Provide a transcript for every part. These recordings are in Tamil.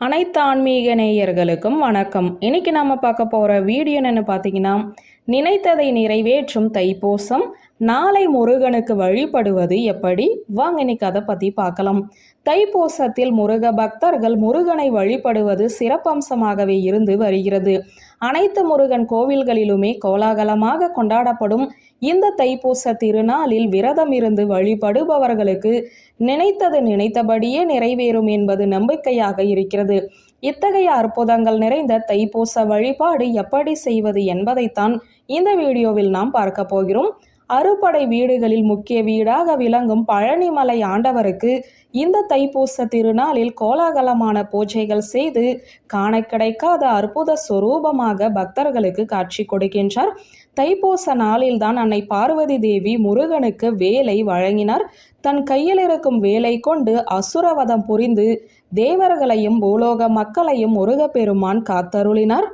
அனைத்து ஆன்மீக நேயர்களுக்கும் வணக்கம். இன்னைக்கு நம்ம பார்க்க போகிற வீடியோ பார்த்தீங்கன்னா நினைத்ததை நிறைவேற்றும் தைப்பூசம். நாளை முருகனுக்கு வழிபடுவது எப்படி? வாங்க இன்னைக்கு அதை பத்தி பார்க்கலாம். தைப்பூசத்தில் முருக பக்தர்கள் முருகனை வழிபடுவது சிறப்பம்சமாகவே இருந்து வருகிறது. அனைத்து முருகன் கோவில்களிலுமே கோலாகலமாக கொண்டாடப்படும் இந்த தைப்பூச திருநாளில் விரதம் இருந்து வழிபடுபவர்களுக்கு நினைத்தது நினைத்தபடியே நிறைவேறும் என்பது நம்பிக்கையாக இருக்கிறது. இத்தகைய அற்புதங்கள் நிறைந்த தைப்பூச வழிபாடு எப்படி செய்வது என்பதைத்தான் இந்த வீடியோவில் நாம் பார்க்க போகிறோம். அறுபடை வீடுகளில் முக்கிய வீடாக விளங்கும் பழனிமலை ஆண்டவருக்கு இந்த தைப்பூச திருநாளில் கோலாகலமான பூஜைகள் செய்து காண கிடைக்காத அற்புத சுரூபமாக பக்தர்களுக்கு காட்சி கொடுக்கின்றார். தைப்பூச நாளில்தான் அன்னை பார்வதி தேவி முருகனுக்கு வேலை வழங்கினார். தன் கையில் இருக்கும் வேலை கொண்டு அசுரவதம் புரிந்து தேவர்களையும் பூலோக மக்களையும் முருகப்பெருமான் காத்தருளினார்.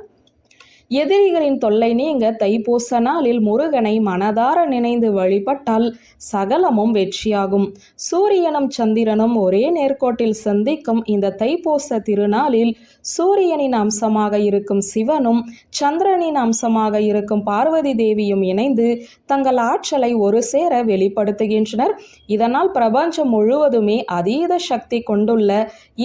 எதிரிகளின் தொல்லை நீங்க தைப்பூச நாளில் முருகனை மனதார நினைந்து வழிபட்டால் சகலமும் வெற்றியாகும். சூரியனும் சந்திரனும் ஒரே நேர்கோட்டில் சந்திக்கும் இந்த தைப்பூச திருநாளில் சூரியனின் அம்சமாக இருக்கும் சிவனும் சந்திரனின் அம்சமாக இருக்கும் பார்வதி தேவியும் இணைந்து தங்கள் ஆற்றலை ஒரு சேர வெளிப்படுத்துகின்றனர். இதனால் பிரபஞ்சம் முழுவதுமே அதீத சக்தி கொண்டுள்ள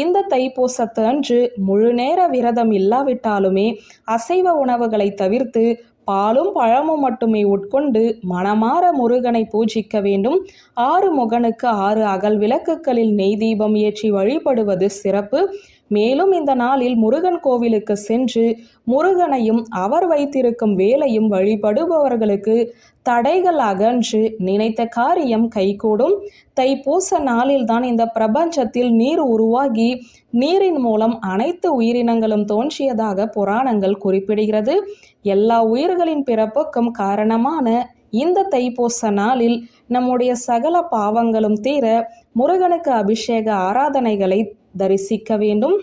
இந்த தைப்பூசத்தன்று முழு நேர விரதம் இல்லாவிட்டாலுமே அசைவ உணவுகளை தவிர்த்து பாலும் பழமும் மட்டுமே உட்கொண்டு மனமாற முருகனை பூஜிக்க வேண்டும். ஆறு முகனுக்கு ஆறு அகல் விளக்குகளில் நெய் தீபம் ஏற்றி வழிபடுவது சிறப்பு. மேலும் இந்த நாளில் முருகன் கோவிலுக்கு சென்று முருகனையும் அவர் வைத்திருக்கும் வேலையும் வழிபடுபவர்களுக்கு தடைகள் அகன்று நினைத்த காரியம் கைகூடும். தைப்பூச நாளில்தான் இந்த பிரபஞ்சத்தில் நீர் உருவாகி நீரின் மூலம் அனைத்து உயிரினங்களும் தோன்றியதாக புராணங்கள் குறிப்பிடுகிறது. எல்லா உயிர்களின் பிறப்புக்கும் காரணமான இந்த தைப்பூச நாளில் நம்முடைய சகல பாவங்களும் தீர முருகனுக்கு அபிஷேக ஆராதனைகளை தரிசிக்க வேண்டும்.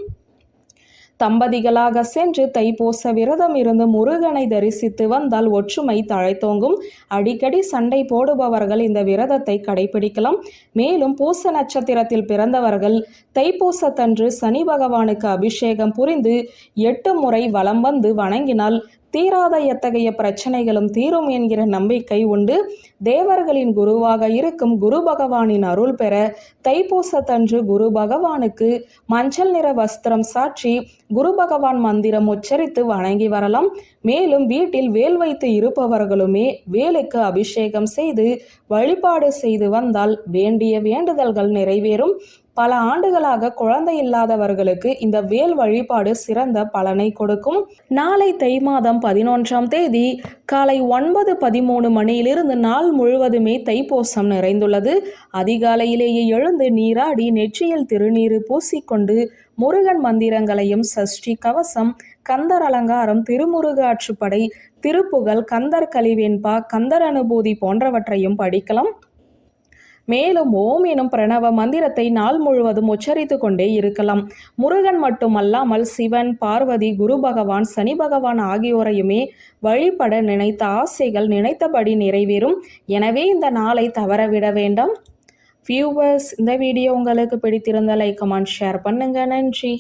தம்பதிகளாக சென்று தைப்பூச விரதம் இருந்து முருகனை தரிசித்து வந்தால் ஒற்றுமை தழைத்தோங்கும். அடிக்கடி சண்டை போடுபவர்கள் இந்த விரதத்தை கடைபிடிக்கலாம். மேலும் பூச நட்சத்திரத்தில் பிறந்தவர்கள் தைப்பூசத்தன்று சனி பகவானுக்கு அபிஷேகம் புரிந்து எட்டு முறை வலம் வந்து வணங்கினால் தீராத எத்தகைய பிரச்சனைகளும் தீரும் என்கிற நம்பிக்கை உண்டு. தேவர்களின் குருவாக இருக்கும் குரு பகவானின் அருள் பெற தைப்பூசத்தன்று குரு பகவானுக்கு மஞ்சள் நிற வஸ்திரம் சாற்றி குரு பகவான் மந்திரம் உச்சரித்து வணங்கி வரலாம். மேலும் வீட்டில் வேல் வைத்து இருப்பவர்களுமே வேலுக்கு அபிஷேகம் செய்து வழிபாடு செய்து வந்தால் வேண்டிய வேண்டுதல்கள் நிறைவேறும். பல ஆண்டுகளாக குழந்தை இல்லாதவர்களுக்கு இந்த வேல் வழிபாடு சிறந்த பலனை கொடுக்கும். நாளை தை மாதம் பதினொன்றாம் தேதி காலை ஒன்பது பதிமூணு மணியிலிருந்து நாள் முழுவதுமே தைப்பூசம் நிறைந்துள்ளது. அதிகாலையிலேயே எழுந்து நீராடி நெற்றியில் திருநீறு பூசிக்கொண்டு முருகன் மந்திரங்களையும் சஷ்டி கவசம் கந்தர் அலங்காரம் திருமுருக ஆற்றுப்படை திருப்புகழ் கந்தர் கலிவெண்பா கந்தர் அனுபூதி போன்றவற்றையும் படிக்கலாம். மேலும் ஓம் எனும் பிரணவ மந்திரத்தை நாள் முழுவதும் உச்சரித்து கொண்டே இருக்கலாம். முருகன் மட்டுமல்லாமல் சிவன் பார்வதி குரு பகவான் சனி பகவான் ஆகியோரையுமே வழிபட நினைத்த ஆசைகள் நினைத்தபடி நிறைவேறும். எனவே இந்த நாளை தவறவிட வேண்டாம். வியூவர்ஸ் இந்த வீடியோ உங்களுக்கு பிடித்திருந்த லைக் கமெண்ட் ஷேர் பண்ணுங்கள் நன்றி.